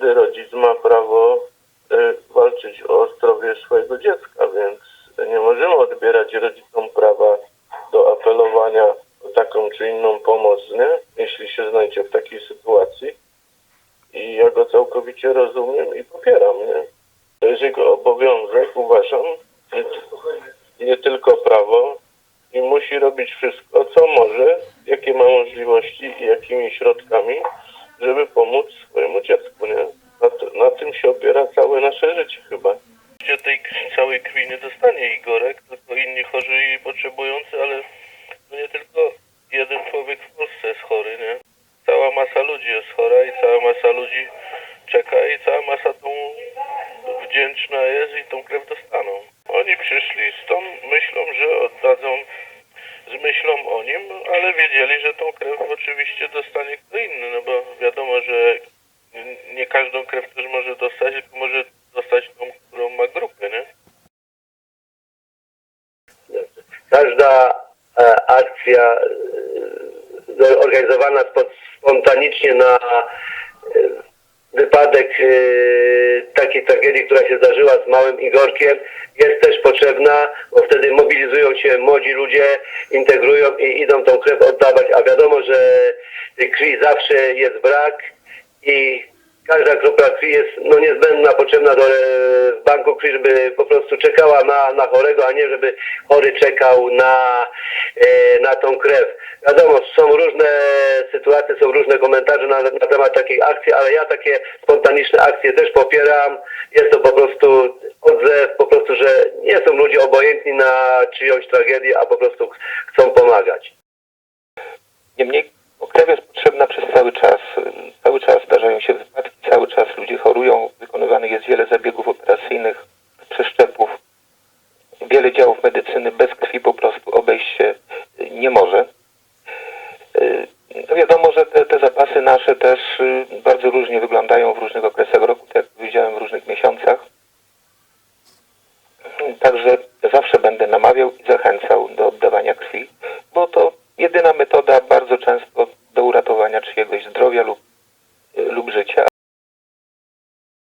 każdy rodzic ma prawo y, walczyć o zdrowie swojego dziecka, więc nie możemy odbierać rodzicom prawa do apelowania o taką czy inną pomoc, nie? jeśli się znajdzie w takiej sytuacji. I ja go całkowicie rozumiem i popieram. Nie? To jest jego obowiązek, uważam, nie, nie tylko prawo i musi robić wszystko, co może, jakie ma możliwości i jakimi środkami, żeby pomóc swojemu dziecku, nie? Na, to, na tym się opiera całe nasze życie chyba. Tej krwi- całej krwi nie dostanie Igorek, tylko inni chorzy i potrzebujący, ale nie tylko jeden człowiek w Polsce jest chory, nie? Cała masa ludzi jest chora i cała masa ludzi czeka i cała masa tą wdzięczna jest i tą krew dostaną. Oni przyszli z tą myślą, że oddadzą z myślą o nim, ale wiedzieli, że tą krew oczywiście dostanie kto inny, no bo wiadomo, że nie każdą krew też może dostać, tylko może dostać tą, którą ma grupę, nie? Każda e, akcja e, zorganizowana spo- spontanicznie na e, wypadek takiej tragedii, która się zdarzyła z małym Igorkiem, jest też potrzebna, bo wtedy mobilizują się młodzi ludzie, integrują i idą tą krew oddawać, a wiadomo, że krwi zawsze jest brak i każda kropla krwi jest no, niezbędna, potrzebna do banku krwi, żeby po prostu czekała na, na chorego, a nie żeby chory czekał na, e, na tą krew. Wiadomo, są różne sytuacje, są różne komentarze na, na temat takich akcji, ale ja takie spontaniczne akcje też popieram. Jest to po prostu odzew, po prostu, że nie są ludzie obojętni na czyjąś tragedię, a po prostu ch- chcą pomagać. Niemniej krew jest potrzebna przez cały czas. Cały czas zdarzają się Także zawsze będę namawiał i zachęcał do oddawania krwi, bo to jedyna metoda bardzo często do uratowania czyjegoś zdrowia lub, y, lub życia.